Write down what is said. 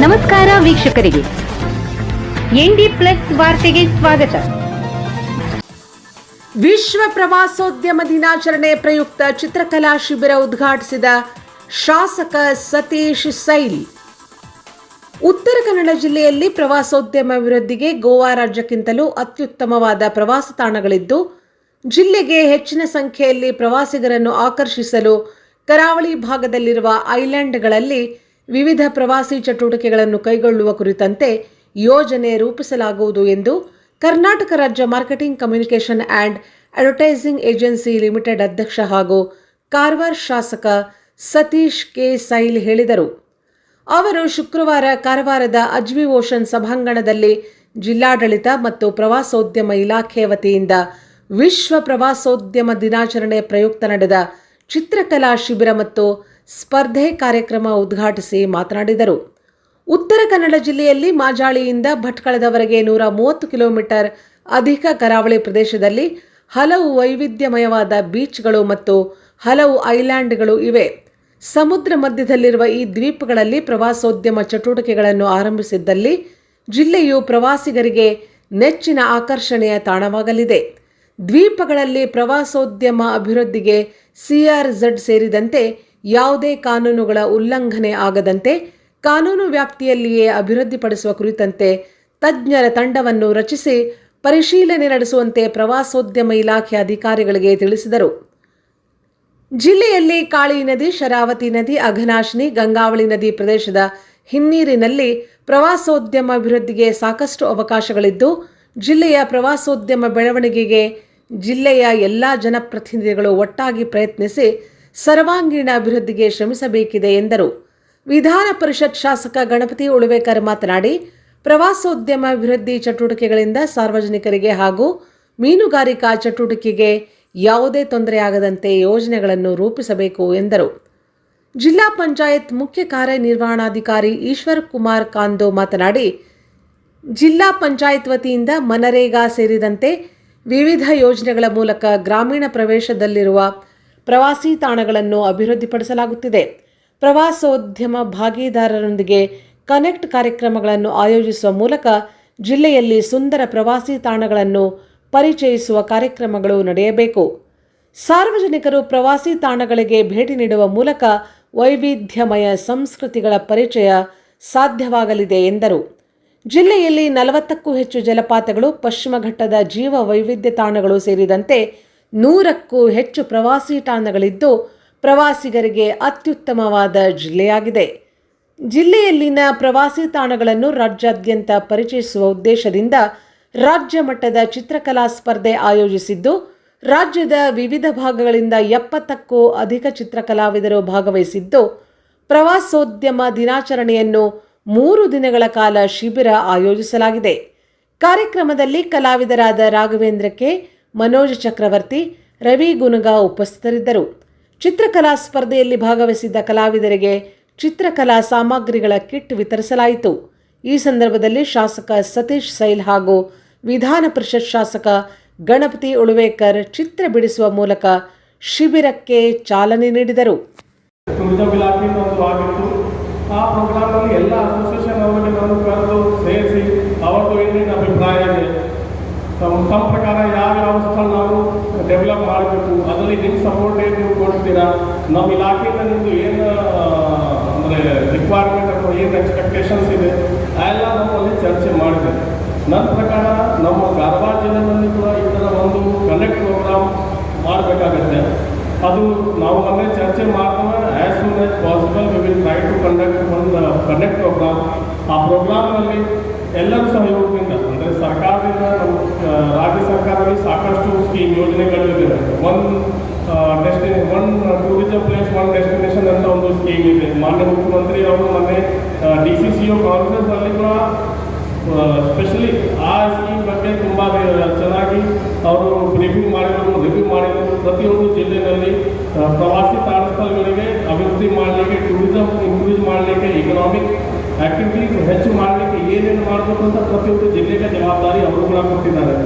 ನಮಸ್ಕಾರ ವೀಕ್ಷಕರಿಗೆ. ND plus ವಾರ್ತೆಗೆ ಸ್ವಾಗತ. ವಿಶ್ವ ಪ್ರವಾಸೋದ್ಯಮ ದಿನಾಚರಣೆ ಪ್ರಯುಕ್ತ ಚಿತ್ರಕಲಾ ಶಿಬಿರ ಉದ್ಘಾಟಿಸಿದ ಶಾಸಕ ಸತೀಶ್ ಸೈಲಿ. ಉತ್ತರ ಕನ್ನಡ ಜಿಲ್ಲೆಯಲ್ಲಿ ಪ್ರವಾಸೋದ್ಯಮ ಅಭಿವೃದ್ಧಿಗೆ ಗೋವಾ ರಾಜ್ಯಕ್ಕಿಂತಲೂ ಅತ್ಯುತ್ತಮವಾದ ಪ್ರವಾಸ ತಾಣಗಳಿದ್ದು, ಜಿಲ್ಲೆಗೆ ಹೆಚ್ಚಿನ ಸಂಖ್ಯೆಯಲ್ಲಿ ಪ್ರವಾಸಿಗರನ್ನು ಆಕರ್ಷಿಸಲು ಕರಾವಳಿ ಭಾಗದಲ್ಲಿರುವ ಐಲ್ಯಾಂಡ್ಗಳಲ್ಲಿ ವಿವಿಧ ಪ್ರವಾಸಿ ಚಟುವಟಿಕೆಗಳನ್ನು ಕೈಗೊಳ್ಳುವ ಕುರಿತಂತೆ ಯೋಜನೆ ರೂಪಿಸಲಾಗುವುದು ಎಂದು ಕರ್ನಾಟಕ ರಾಜ್ಯ marketing communication and advertising agency limited ಅಧ್ಯಕ್ಷ ಹಾಗೂ ಕಾರವಾರ ಶಾಸಕ ಸತೀಶ್ ಕೆ. ಸೈಲ್ ಹೇಳಿದರು. ಅವರು ಶುಕ್ರವಾರ ಕಾರವಾರದ ಅಜ್ವಿ ಓಷನ್ ಸಭಾಂಗಣದಲ್ಲಿ ಜಿಲ್ಲಾಡಳಿತ ಮತ್ತು ಪ್ರವಾಸೋದ್ಯಮ ಇಲಾಖೆ ವತಿಯಿಂದ ವಿಶ್ವ ಪ್ರವಾಸೋದ್ಯಮ ದಿನಾಚರಣೆ ಪ್ರಯುಕ್ತ ನಡೆದ ಚಿತ್ರಕಲಾ ಶಿಬಿರ ಮತ್ತು ಸ್ಪರ್ಧೆ ಕಾರ್ಯಕ್ರಮ ಉದ್ಘಾಟಿಸಿ ಮಾತನಾಡಿದರು. ಉತ್ತರ ಕನ್ನಡ ಜಿಲ್ಲೆಯಲ್ಲಿ ಮಾಜಾಳಿಯಿಂದ ಭಟ್ಕಳದವರೆಗೆ ನೂರ ಮೂವತ್ತು ಕಿಲೋಮೀಟರ್ ಅಧಿಕ ಕರಾವಳಿ ಪ್ರದೇಶದಲ್ಲಿ ಹಲವು ವೈವಿಧ್ಯಮಯವಾದ ಬೀಚ್ಗಳು ಮತ್ತು ಹಲವು ಐಲ್ಯಾಂಡ್ಗಳು ಇವೆ. ಸಮುದ್ರ ಮಧ್ಯದಲ್ಲಿರುವ ಈ ದ್ವೀಪಗಳಲ್ಲಿ ಪ್ರವಾಸೋದ್ಯಮ ಚಟುವಟಿಕೆಗಳನ್ನು ಆರಂಭಿಸಿದ್ದಲ್ಲಿ ಜಿಲ್ಲೆಯು ಪ್ರವಾಸಿಗರಿಗೆ ನೆಚ್ಚಿನ ಆಕರ್ಷಣೆಯ ತಾಣವಾಗಲಿದೆ. ದ್ವೀಪಗಳಲ್ಲಿ ಪ್ರವಾಸೋದ್ಯಮ ಅಭಿವೃದ್ಧಿಗೆ ಸಿಆರ್ಝಡ್ ಸೇರಿದಂತೆ ಯಾವುದೇ ಕಾನೂನುಗಳ ಉಲ್ಲಂಘನೆ ಆಗದಂತೆ ಕಾನೂನು ವ್ಯಾಪ್ತಿಯಲ್ಲಿಯೇ ಅಭಿವೃದ್ಧಿಪಡಿಸುವ ಕುರಿತಂತೆ ತಜ್ಞರ ತಂಡವನ್ನು ರಚಿಸಿ ಪರಿಶೀಲನೆ ನಡೆಸುವಂತೆ ಪ್ರವಾಸೋದ್ಯಮ ಇಲಾಖೆ ಅಧಿಕಾರಿಗಳಿಗೆ ತಿಳಿಸಿದರು. ಜಿಲ್ಲೆಯಲ್ಲಿ ಕಾಳಿ ನದಿ, ಶರಾವತಿ ನದಿ, ಅಘನಾಶಿನಿ, ಗಂಗಾವಳಿ ನದಿ ಪ್ರದೇಶದ ಹಿನ್ನೀರಿನಲ್ಲಿ ಪ್ರವಾಸೋದ್ಯಮ ಅಭಿವೃದ್ಧಿಗೆ ಸಾಕಷ್ಟು ಅವಕಾಶಗಳಿದ್ದು, ಜಿಲ್ಲೆಯ ಪ್ರವಾಸೋದ್ಯಮ ಬೆಳವಣಿಗೆಗೆ ಜಿಲ್ಲೆಯ ಎಲ್ಲ ಜನಪ್ರತಿನಿಧಿಗಳು ಒಟ್ಟಾಗಿ ಪ್ರಯತ್ನಿಸಿ ಸರ್ವಾಂಗೀಣ ಅಭಿವೃದ್ಧಿಗೆ ಶ್ರಮಿಸಬೇಕಿದೆ ಎಂದರು. ವಿಧಾನ ಪರಿಷತ್ ಶಾಸಕ ಗಣಪತಿ ಉಳುವೇಕರ್ ಮಾತನಾಡಿ, ಪ್ರವಾಸೋದ್ಯಮ ಅಭಿವೃದ್ಧಿ ಚಟುವಟಿಕೆಗಳಿಂದ ಸಾರ್ವಜನಿಕರಿಗೆ ಹಾಗೂ ಮೀನುಗಾರಿಕಾ ಚಟುವಟಿಕೆಗೆ ಯಾವುದೇ ತೊಂದರೆಯಾಗದಂತೆ ಯೋಜನೆಗಳನ್ನು ರೂಪಿಸಬೇಕು ಎಂದರು. ಜಿಲ್ಲಾ ಪಂಚಾಯತ್ ಮುಖ್ಯ ಕಾರ್ಯನಿರ್ವಹಣಾಧಿಕಾರಿ ಈಶ್ವರ್ ಕುಮಾರ್ ಕಾಂದೋ ಮಾತನಾಡಿ, ಜಿಲ್ಲಾ ಪಂಚಾಯತ್ ವತಿಯಿಂದ ಮನರೇಗಾ ಸೇರಿದಂತೆ ವಿವಿಧ ಯೋಜನೆಗಳ ಮೂಲಕ ಗ್ರಾಮೀಣ ಪ್ರವೇಶದಲ್ಲಿರುವ ಪ್ರವಾಸಿ ತಾಣಗಳನ್ನು ಅಭಿವೃದ್ಧಿಪಡಿಸಲಾಗುತ್ತಿದೆ. ಪ್ರವಾಸೋದ್ಯಮ ಭಾಗಿದಾರರೊಂದಿಗೆ ಕನೆಕ್ಟ್ ಕಾರ್ಯಕ್ರಮಗಳನ್ನು ಆಯೋಜಿಸುವ ಮೂಲಕ ಜಿಲ್ಲೆಯಲ್ಲಿ ಸುಂದರ ಪ್ರವಾಸಿ ತಾಣಗಳನ್ನು ಪರಿಚಯಿಸುವ ಕಾರ್ಯಕ್ರಮಗಳು ನಡೆಯಬೇಕು. ಸಾರ್ವಜನಿಕರು ಪ್ರವಾಸಿ ತಾಣಗಳಿಗೆ ಭೇಟಿ ನೀಡುವ ಮೂಲಕ ವೈವಿಧ್ಯಮಯ ಸಂಸ್ಕೃತಿಗಳ ಪರಿಚಯ ಸಾಧ್ಯವಾಗಲಿದೆ ಎಂದರು. ಜಿಲ್ಲೆಯಲ್ಲಿ ನಲವತ್ತಕ್ಕೂ ಹೆಚ್ಚು ಜಲಪಾತಗಳು, ಪಶ್ಚಿಮ ಘಟ್ಟದ ಜೀವ ವೈವಿಧ್ಯ ತಾಣಗಳು ಸೇರಿದಂತೆ ನೂರಕ್ಕೂ ಹೆಚ್ಚು ಪ್ರವಾಸಿ ತಾಣಗಳಿದ್ದು, ಪ್ರವಾಸಿಗರಿಗೆ ಅತ್ಯುತ್ತಮವಾದ ಜಿಲ್ಲೆಯಾಗಿದೆ. ಜಿಲ್ಲೆಯಲ್ಲಿನ ಪ್ರವಾಸಿ ತಾಣಗಳನ್ನು ರಾಜ್ಯಾದ್ಯಂತ ಪರಿಚಯಿಸುವ ಉದ್ದೇಶದಿಂದ ರಾಜ್ಯ ಮಟ್ಟದ ಚಿತ್ರಕಲಾ ಸ್ಪರ್ಧೆ ಆಯೋಜಿಸಿದ್ದು, ರಾಜ್ಯದ ವಿವಿಧ ಭಾಗಗಳಿಂದ ಎಪ್ಪತ್ತಕ್ಕೂ ಅಧಿಕ ಚಿತ್ರಕಲಾವಿದರು ಭಾಗವಹಿಸಿದ್ದು, ಪ್ರವಾಸೋದ್ಯಮ ದಿನಾಚರಣೆಯನ್ನು ಮೂರು ದಿನಗಳ ಕಾಲ ಶಿಬಿರ ಆಯೋಜಿಸಲಾಗಿದೆ. ಕಾರ್ಯಕ್ರಮದಲ್ಲಿ ಕಲಾವಿದರಾದ ರಾಘವೇಂದ್ರ ಕೆ ಮನೋಜ್ ಚಕ್ರವರ್ತಿ, ರವಿ ಗುನಗಾ ಉಪಸ್ಥಿತರಿದ್ದರು. ಚಿತ್ರಕಲಾ ಸ್ಪರ್ಧೆಯಲ್ಲಿ ಭಾಗವಹಿಸಿದ್ದ ಕಲಾವಿದರಿಗೆ ಚಿತ್ರಕಲಾ ಸಾಮಗ್ರಿಗಳ ಕಿಟ್ ವಿತರಿಸಲಾಯಿತು. ಈ ಸಂದರ್ಭದಲ್ಲಿ ಶಾಸಕ ಸತೀಶ್ ಸೈಲ್ ಹಾಗೂ ವಿಧಾನ ಪರಿಷತ್ ಶಾಸಕ ಗಣಪತಿ ಉಳುವೇಕರ್ ಚಿತ್ರ ಬಿಡಿಸುವ ಮೂಲಕ ಶಿಬಿರಕ್ಕೆ ಚಾಲನೆ ನೀಡಿದರು. ಆ ಪ್ರೋಗ್ರಾಮಲ್ಲಿ ಎಲ್ಲ ಅಸೋಸಿಯೇಷನ್ ಅವರಿಗೆ ನಾನು ಕರೆದು ಸೇರಿಸಿ ಅವರದ್ದು ಏನೇನು ಅಭಿಪ್ರಾಯ ಇದೆ ತಮ್ಮ ತಮ್ಮ ಪ್ರಕಾರ ಯಾವ್ಯಾವ ಸ್ಥಳ ನಾವು ಡೆವಲಪ್ ಮಾಡಬೇಕು. ಅದರಲ್ಲಿ ನಿಮ್ಮ ಸಪೋರ್ಟ್ ಏನು ನೀವು ಕೊಡ್ತೀರಾ? ನಮ್ಮ ಇಲಾಖೆಯಿಂದ ನಿಮ್ಮದು ಏನು ಅಂದರೆ ರಿಕ್ವೈರ್ಮೆಂಟ್ ಅಥವಾ ಏನು ಎಕ್ಸ್ಪೆಕ್ಟೇಷನ್ಸ್ ಇದೆ? ಆ ಎಲ್ಲ ಚರ್ಚೆ ಮಾಡಿದೆ. ನನ್ನ ಪ್ರಕಾರ ನಮ್ಮ ಕಾರವಾರ ಜಿಲ್ಲೆಯಲ್ಲಿ ಕೂಡ ಈ ಥರ ಒಂದು ಕನೆಕ್ಟ್ ಪ್ರೋಗ್ರಾಮ್ ಮಾಡಬೇಕಾಗತ್ತೆ ಅದು ನಾವು ಮೊನ್ನೆ ಚರ್ಚೆ ಮಾಡ್ತೇವೆ as soon as possible we will try to conduct ಒಂದು ಕನೆಕ್ಟ್ ಪ್ರೋಗ್ರಾಮ್ ಆ ಪ್ರೋಗ್ರಾಮ್ನಲ್ಲಿ ಎಲ್ಲರ ಸಹಯೋಗದಿಂದ ಅಂದರೆ ಸರ್ಕಾರದಿಂದ ರಾಜ್ಯ ಸರ್ಕಾರದಲ್ಲಿ ಸಾಕಷ್ಟು scheme ಯೋಜನೆಗಳಿದೆ one destination one tourism place one destination ಅಂತ ಒಂದು ಸ್ಕೀಮ್ ಇದೆ. ಮಾನ್ಯ ಮುಖ್ಯಮಂತ್ರಿ ಅವರು ಮೊನ್ನೆ ಡಿ ಸಿ ಸಿ ಒ ಕಾನ್ಫರೆನ್ಸ್ನಲ್ಲಿ ಕೂಡ ಸ್ಪೆಷಲಿ ಆ ಸ್ಕೀಮ್ ಬಗ್ಗೆ ತುಂಬ ಚೆನ್ನಾಗಿ ಅವರು ಬ್ರೀಫಿಂಗ್ ಮಾಡಿದರು ರಿವ್ಯೂ ಮಾಡಿದರು. ಪ್ರತಿಯೊಂದು ಜಿಲ್ಲೆಯಲ್ಲಿ ಪ್ರವಾಸಿ ತಾಣ ಸ್ಥಳಗಳಿಗೆ ಅಭಿವೃದ್ಧಿ ಮಾಡಲಿಕ್ಕೆ ಟೂರಿಸಂ ಇನ್ಕ್ರೀಸ್ ಮಾಡಲಿಕ್ಕೆ ಇಕನಾಮಿಕ್ ಆಕ್ಟಿವಿಟೀಸ್ ಹೆಚ್ಚು ಮಾಡಲಿಕ್ಕೆ ಏನೇನು ಮಾಡಬೇಕು ಅಂತ ಪ್ರತಿಯೊಂದು ಜಿಲ್ಲೆಗೆ ಜವಾಬ್ದಾರಿ ಅವರು ಕೂಡ ಕೊಟ್ಟಿದ್ದಾರೆ